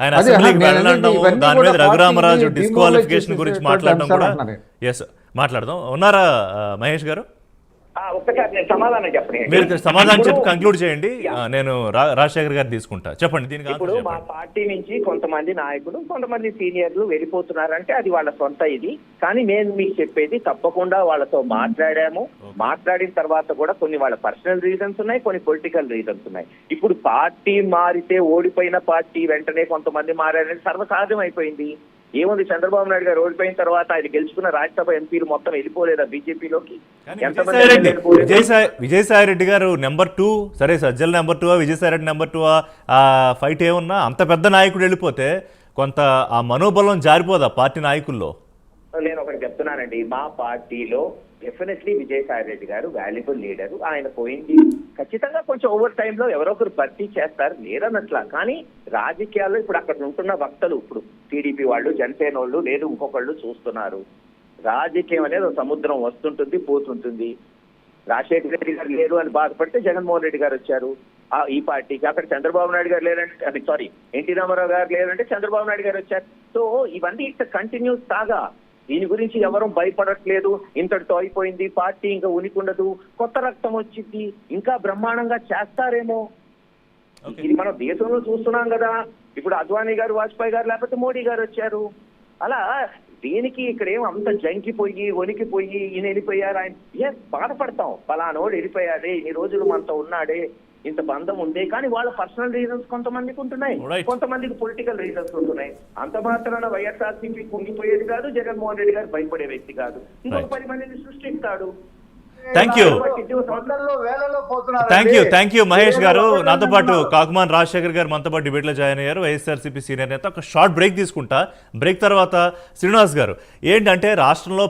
ఆయన అసెంబ్లీకి వెళ్ళడం దాని మీద రఘురామరాజు డిస్క్వాలిఫికేషన్ గురించి మాట్లాడడం కూడా. ఎస్ మాట్లాడదాం ఉన్నారా మహేష్ గారు ఒక్కసారి నేను సమాధానం చెప్పండి మీరు సమాధానం చెప్పి కంక్లూడ్ చేయండి. నేను రాజశేఖర్ గారు తీసుకుంటా. చెప్పండి దీనికి ఇప్పుడు మా పార్టీ నుంచి కొంతమంది నాయకులు కొంతమంది సీనియర్లు వెళ్ళిపోతున్నారంటే అది వాళ్ళ సొంత ఇది. కానీ నేను మీకు చెప్పేది తప్పకుండా వాళ్ళతో మాట్లాడాము. మాట్లాడిన తర్వాత కూడా కొన్ని వాళ్ళ పర్సనల్ రీజన్స్ ఉన్నాయి కొన్ని పొలిటికల్ రీజన్స్ ఉన్నాయి. ఇప్పుడు పార్టీ మారితే ఓడిపోయిన పార్టీ వెంటనే కొంతమంది మారారని సర్వసహజం అయిపోయింది ఏముంది చంద్రబాబు నాయుడు గారు? ఓడిపోయిన తర్వాత ఆయన గెలుచుకున్న రాజ్యసభ ఎంపీలు మొత్తం వెళ్ళిపోలేదా బీజేపీలోకి? విజయసాయి రెడ్డి గారు నెంబర్ టూ. సరే Sajjala number two Vijayasai Reddy number two ఆ ఫైట్ ఏమున్నా అంత పెద్ద నాయకుడు వెళ్ళిపోతే కొంత ఆ మనోబలం జారిపోదా పార్టీ నాయకుల్లో? నేను ఒకటి చెప్తున్నానండి. మా పార్టీలో డెఫినెట్లీ విజయసాయి రెడ్డి గారు వాల్యుబుల్ లీడర్ ఆయన పోయింది. ఖచ్చితంగా కొంచెం ఓవర్ టైమ్లో ఎవరో ఒకరు భర్తీ చేస్తారు. లేదన్నట్లా కానీ రాజకీయాల్లో ఇప్పుడు అక్కడ ఉంటున్న వక్తలు ఇప్పుడు టీడీపీ వాళ్ళు జనసేన వాళ్ళు లేదు ఇంకొకళ్ళు చూస్తున్నారు. రాజకీయం అనేది సముద్రం వస్తుంటుంది పోతుంటుంది. రాజశేఖర రెడ్డి గారు లేరు అని బాధపడితే జగన్మోహన్ రెడ్డి గారు వచ్చారు. ఆ ఈ పార్టీకి అక్కడ చంద్రబాబు నాయుడు గారు లేరంటే అది సారీ ఎన్టీ రామారావు గారు లేరంటే చంద్రబాబు నాయుడు గారు వచ్చారు. సో ఇవన్నీ ఇట్లా కంటిన్యూస్ సాగా దీని గురించి ఎవరు భయపడట్లేదు. ఇంతటితో అయిపోయింది. పార్టీ ఇంకా ఉనికి ఉండదు కొత్త రక్తం వచ్చింది. ఇంకా బ్రహ్మాండంగా చేస్తారేమో. ఇది మనం దేశంలో చూస్తున్నాం కదా. ఇప్పుడు అద్వానీ గారు వాజ్పేయి గారు లేకపోతే మోడీ గారు వచ్చారు. అలా దీనికి ఇక్కడ ఏం అంత జంకిపోయి వణికిపోయి ఈయన వెళ్ళిపోయారు ఆయన. ఏ బాధపడతాం. పలానోడు వెళ్ళిపోయాడే. ఇన్ని రోజులు మనతో ఉన్నాడే. ఇంత బంధం ఉంది కానీ వాళ్ళ పర్సనల్ రీజన్స్ కొంతమందికి ఉంటున్నాయి. కొంతమందికి పొలిటికల్ రీజన్స్ ఉంటున్నాయి. అంత మాత్రాన వైఎస్ఆర్సీపీ కుంగిపోయేది కాదు జగన్మోహన్ రెడ్డి గారు భయపడే వ్యక్తి కాదు. ఇంకొక. పది మందిని సృష్టిస్తాడు. Thank you thank you thank you Mahesh garu. నాతో పాటు కాకుమాన్ రాజశేఖర్ గారు మనతో పాటు డిబేట్లో జాయిన్ అయ్యారు. వైఎస్ఆర్సీపీ సీనియర్ నేత. ఒక షార్ట్ బ్రేక్ తీసుకుంటా. బ్రేక్ తర్వాత శ్రీనివాస్ గారు. ఏంటంటే రాష్ట్రంలో